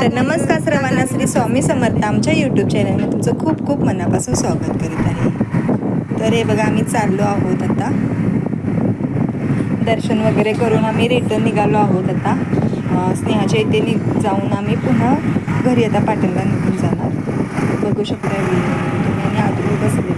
तर नमस्कार सर्वांना श्री स्वामी समर्थ आमच्या यूट्यूब चॅनलमध्ये तुमचं खूप खूप मनापासून स्वागत करीत आहे. तर हे बघा आम्ही चाललो आहोत आता. दर्शन वगैरे करून आम्ही रिटर्न निघालो आहोत आता. स्नेहाच्या इथे नि जाऊन आम्ही पुन्हा घरी आता पाटीलला निघून जाणार. बघू शकता तुम्ही. आणि आधी बसले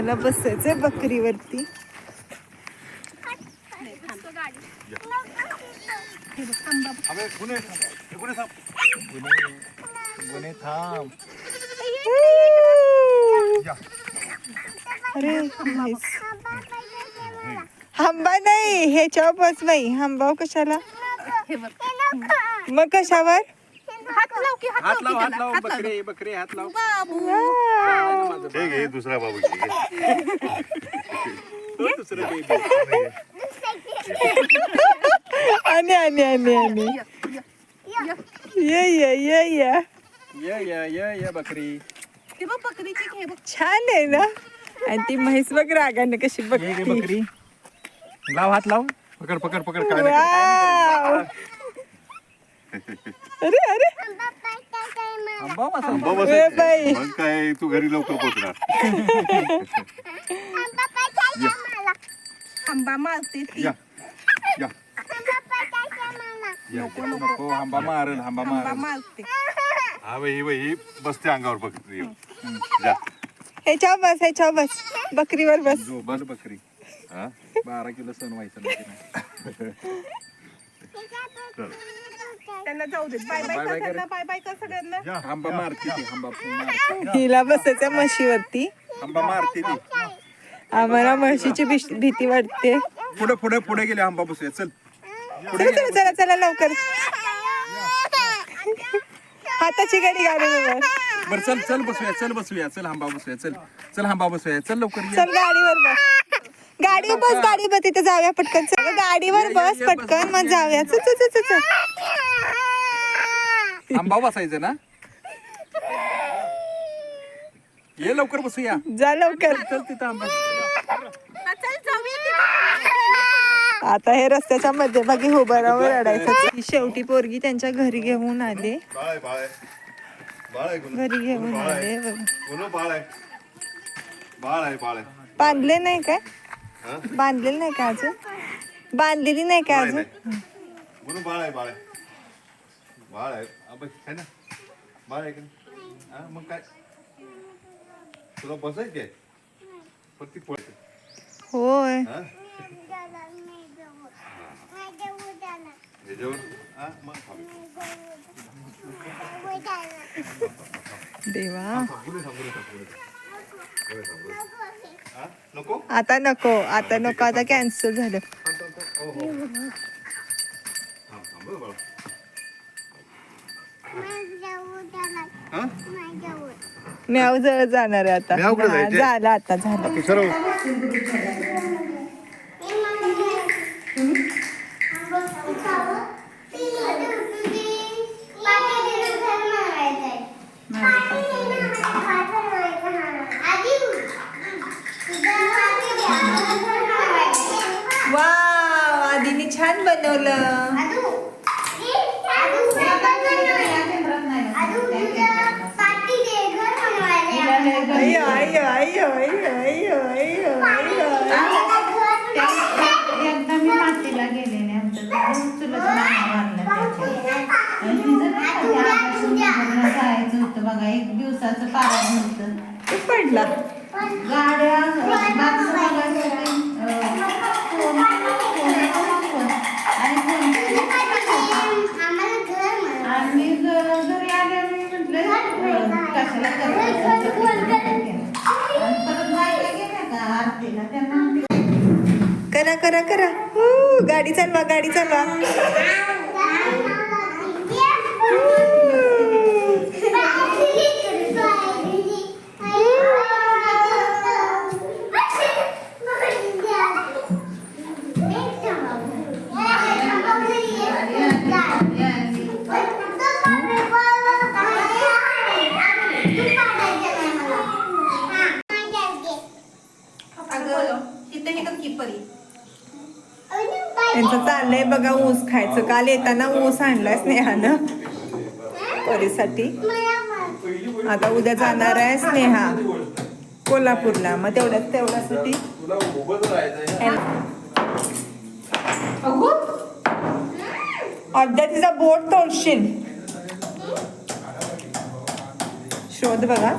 ह्याला बसायचंय बकरीवरती. अरे हंबा नाही हे चॉप बाई हंबाव कशाला? मग कशावर? कशाला मग कशावर हात लाव हात लाव बकरी बकरी हात लाव. वाव. हे घे दुसरा बाबू घे. तो दुसरं baby. आणि आणि आणि आणि ये ये ये ये. ये ये ये ये बकरी. छान आहे ना? आणि ती म्हैस बघ रागाने कशी ये घे बघते बकरी. लाव हात लाव. पकड पकड पकड काय नाही करत. वाव. अरे अरे. आंबा मासा. आंबा ए बाई. बसायची मग काय तू घरी लवकर पोहोचणार. आंबा मारते ती. या. या. या, नको नको. आंबा मारल आंबा आंबा मारल. मारते. हा बाई ही बाई ही बसते अंगावर बघते येऊन. जा ह्याच्यावर बस ह्याच्यावर बस. बकरीवर बस. जो बस बकरी. हा? बारा किलो सण व्हायचं नाही. चल. त्यांना जाऊ दे. बाय बाय बाय कर बाय कर. त्यांना बाय बाय कर सगळ्यांना. या आंबा मारते ती आंबा मारते. हिला बसायचं म्हशीवरती. आंबा मारते ती. आम्हाला म्हशीची भीती वाटते. पुढे पुढे पुढे गेले आंबा बसूया. चल. पुढे चला चला चला चला लवकर. हाताची गाडी गाडी बर चल चल बसूया चल बसूया. चल आंबा बसूया चल. चल आंबा बसूया. चल लवकर ये. चल गाडीवर बस. गाडीवर बस गाडीवर तिथे जाऊया पटकन. चल गाडीवर बस पटकन. मग जाऊया. चल चल चल, चल चल. आंबा बसायचं ना? ये लवकर बसूया. जा लवकर. चल तिथं आंबा. आता हे रस्त्याच्या मध्ये बघी उभं राहून रडायचं. ही शेवटी पोरगी त्यांच्या घरी घेऊन आले. बाळ आहे बाळ आहे बाळ आहे गुन्हा घरी घेऊन आले बघ. गुन्हा बाळ आहे बाळ आहे बाळ आहे बांधले नाही काय? हा? बांधलेलं नाही का अजून? बांधलेली नाही का अजून? नाही. बाळ आहे बाळ आहे बाळ आहे अबे, है ना बाळ आहे का? हा मग काय तुला बसायची आहे पण ती पळते होय हा ह्याच्यावर हा मग थांब. देवा थांब, पुढे थांब, पुढे थांब, पुढे थांब. पुढे थांब, पुढे थांब. हा? नको आता नको आता नको आता कॅन्सल झालं थांब, थांब, थांब. हो, हो. थांब, थांब, बरं बाळा. हा? म्याव जवळ जाणार आहे आता म्यावकडे हा, जायचंय? झालं आता झालं तू सर्व वा आधीने छान बनवलं अय्यो अय्यो अय्यो अय्यो अय्यो अय्यो अय्यो एकदा मी मातीला गेलेले आमच्या गावात चुलत मामा वारला त्याच्या. आणि तिथं नाही का ते आकाशात बघायला जायचं होतं बघा एक दिवसाचं कारण होतं. ते पडला. गाड्या. आणि घरी मी म्हटलं कशाला करा करा करा. हू, गाडी चालवा गाडी चालवा. बघा ऊस खायचं. काल येताना ऊस आणलाय स्नेहानं. परीसाठी. आता उद्या जाणार आहे स्नेहा. कोल्हापूरला. मग तेवढ्याच तेवढ्यासाठी अर्ध्या तिचा बोट तोडशील. शोध बघा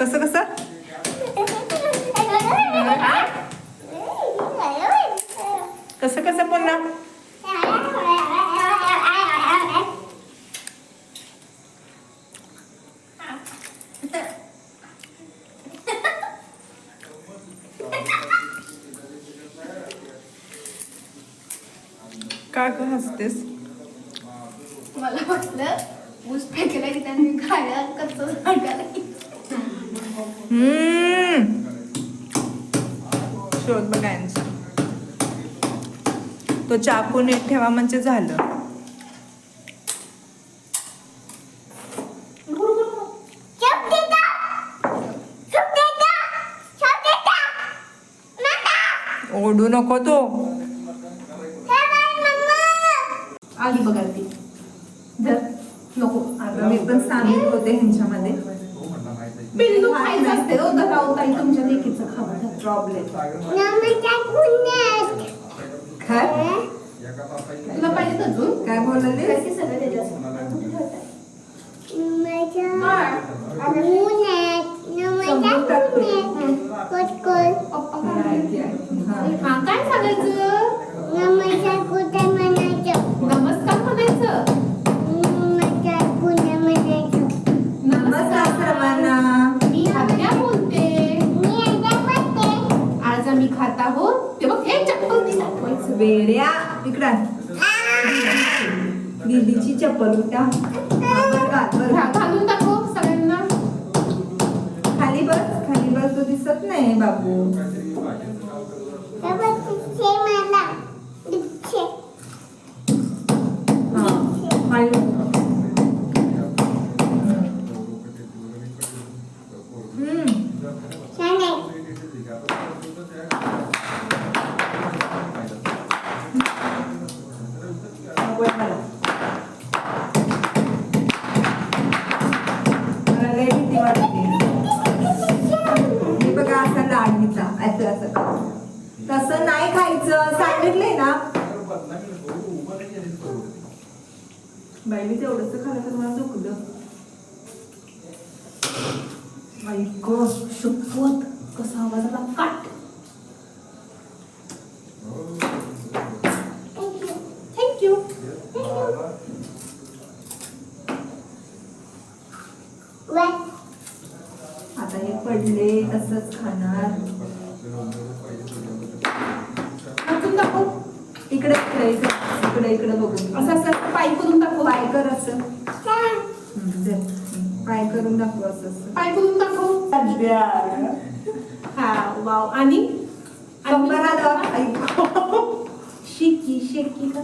कसं कसं कसं कसं पुन्हा का ग हसतेस? मला वाटलं ऊस फेकला की त्यांनी खायला कच्चं सांगायला हम्म. शोध बघा यांचा तो चाकू नीट ठेवा म्हणजे झालं. ओढू नको तो. आली बघा ती. धर नको. आता मी पण सामील होते ह्यांच्यामध्ये. बिंदू खायचं असते हो तर राहू ताई तुमच्या लेकीचं खावं. प्रॉब्लेम काय? तुला पाहिजे अजून? काय बोलले? सगळे हा. काय सांगायचं? उठा घा- घालून दाखव सगळ्यांना. खाली बस खाली बस तो दिसत नाही बाबू. नाही खायचं. सांगितलंय ना. बाई मी तेवढंच खाल्लं तर मला दुखलं. ऐक शपथ कसा आवाज आला? काट. थँक्यू आता हे पडले तसंच खाणार. पुढे इकडे बघून. असं असं असं पाय करून दाखव पाय कर असं. पाय करून दाखव असं असं. पाय करून दाखव. हा वाव. आणि? शिकी शेकी का?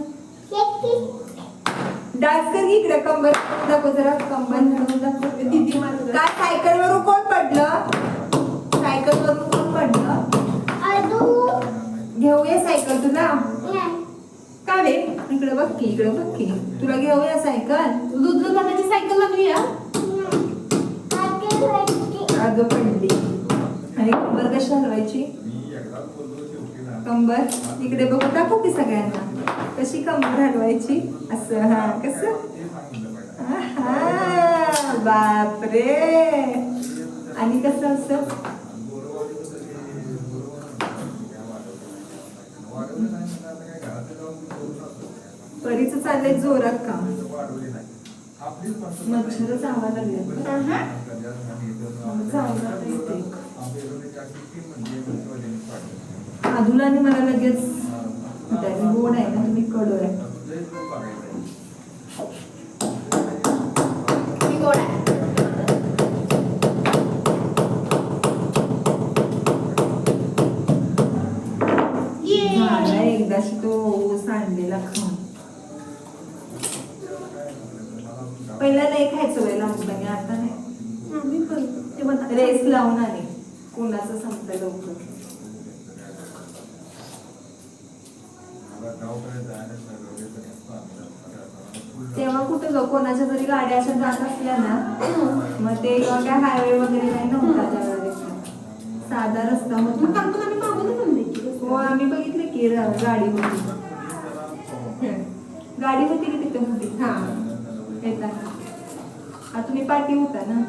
डान्स कर इकडे कंबर दाखव जरा. कंबर दाखव. दीदी काय सायकल वरून कोण पडलं सायकल वरून कोण पडलं घेऊया सायकल तुला का रे इकडे बघ की. तुला घेऊया सायकल. दूध दादाची सायकल लागली आजो पडली आणि कंबर कशी हलवायची? कंबर? इकडे बघू दाखव की सगळ्यांना. कशी कंबर हलवायची? असं हा कसं? बापरे. आणि कसं असं? चाललंय जोरात काम मच्छर चावा लागले. अधुलाने मला लगेच गोड आहे? ना तुम्ही कडू आहे मी गोड आहे झाला एकदाशी तो ऊस आणलेला खाऊन पहिला नाही खायचं वेळ लहानपणी आता नाही आम्ही पण तेव्हा रेस लावून आले कोणाचं संपतं लवकर तेव्हा कुठं जरी गाड्या अशा जात असल्या ना मग ते काय हायवे वगैरे काही नव्हता त्यावेळेस. साधा रस्ता मग होता काल पण आम्ही आणले की हो आम्ही बघितलं की गाडी होती. गाडी होती की तिथे होती? हा. येताना आता तुम्ही पाठी होता ना?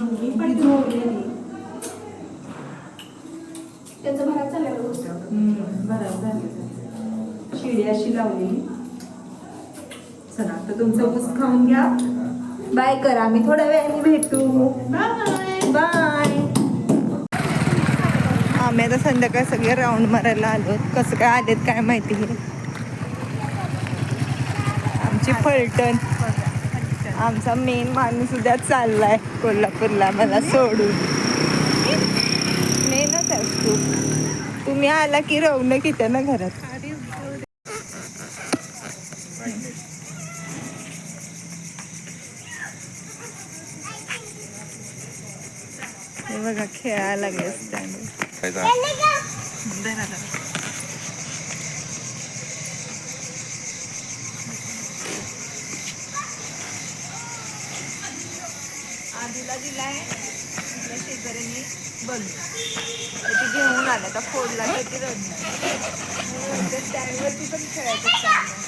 मी ती पण झोपलेली. त्याचं भरात चाललेलं हम्म, बरं झालं शिडी अशी लावलेली. चला तर तुमचं ऊस खाऊन घ्या. बाय करा आम्ही थोड्या वेळाने भेटू. बाय. बाय आम्ही आता संध्याकाळ सगळे राऊंड मारायला आलो. कसं काय आलेत काय माहिती आहे आमची फलटण. आमचा मेन माणूस उद्या चाललाय कोल्हापूरला मला सोडून. मेनच असतो तू. तुम्ही आला की रवणक येते ना घरात. हे बघा खेळायला लागले स्टँड आधीला दिलाय. आपल्या शेजाऱ्यांनी बंद. तर ती घेऊन आल्या आता फोडला तर ती रडणार. त्या स्टँडवरती पण खेळायचं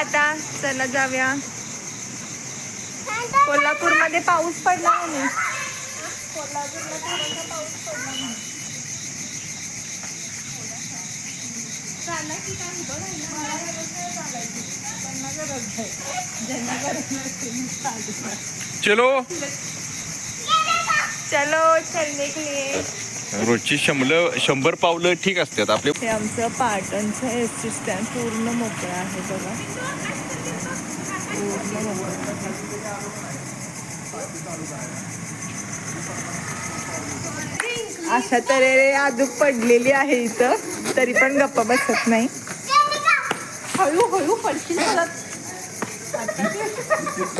आता चला जाऊया. कोल्हापूरमध्ये पाऊस पडला नाही कोल्हापूरला थोडासा पाऊस पडला नाही. चलो. चलो चलने के लिए रोजची शंभर शंभर पावलं ठीक असतात. आपले हे आमचं पाटणचं एस टी स्टँड पूर्ण मोकळं आहे बघा. पूर्ण मोकळं अशा तऱ्हे आजूक पडलेली आहे इथं. तरी पण गप्पा बसत नाही. हळू हळू पडशील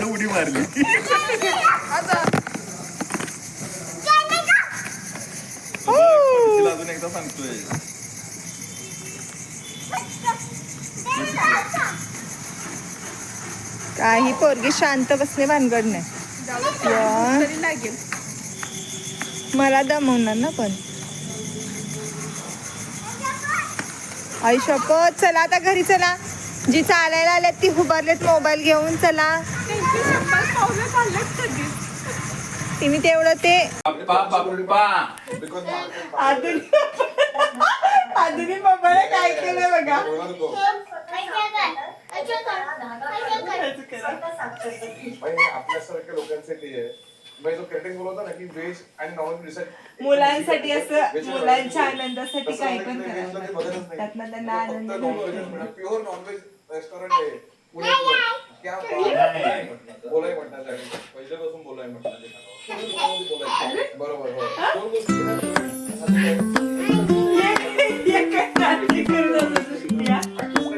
उडी मारली हो. अजून एकदा सांगतोय. काही पोरगी शांत बसणे भानगड नाही वा. तरी लागेल मला दमवणार ना पण. आई शपथ चला आता घरी चला. जी चालायला आल्यात ती उभारलेत मोबाईल घेऊन चला. तिने तेवढं ते पप्पाने काय बघा. आपल्यासारख्या लोकांसाठी मुलांसाठी असं मुलांच्या आनंदासाठी काही पण करावं लागतं. त्यातनं त्यांना आनंद प्युअर नॉनव्हेज रेस्टॉरंट आहे. क्या बोलाय म्हटण्यासाठी पहिल्यापासून बोलाय म्हटण्यासाठी बरोबर हो.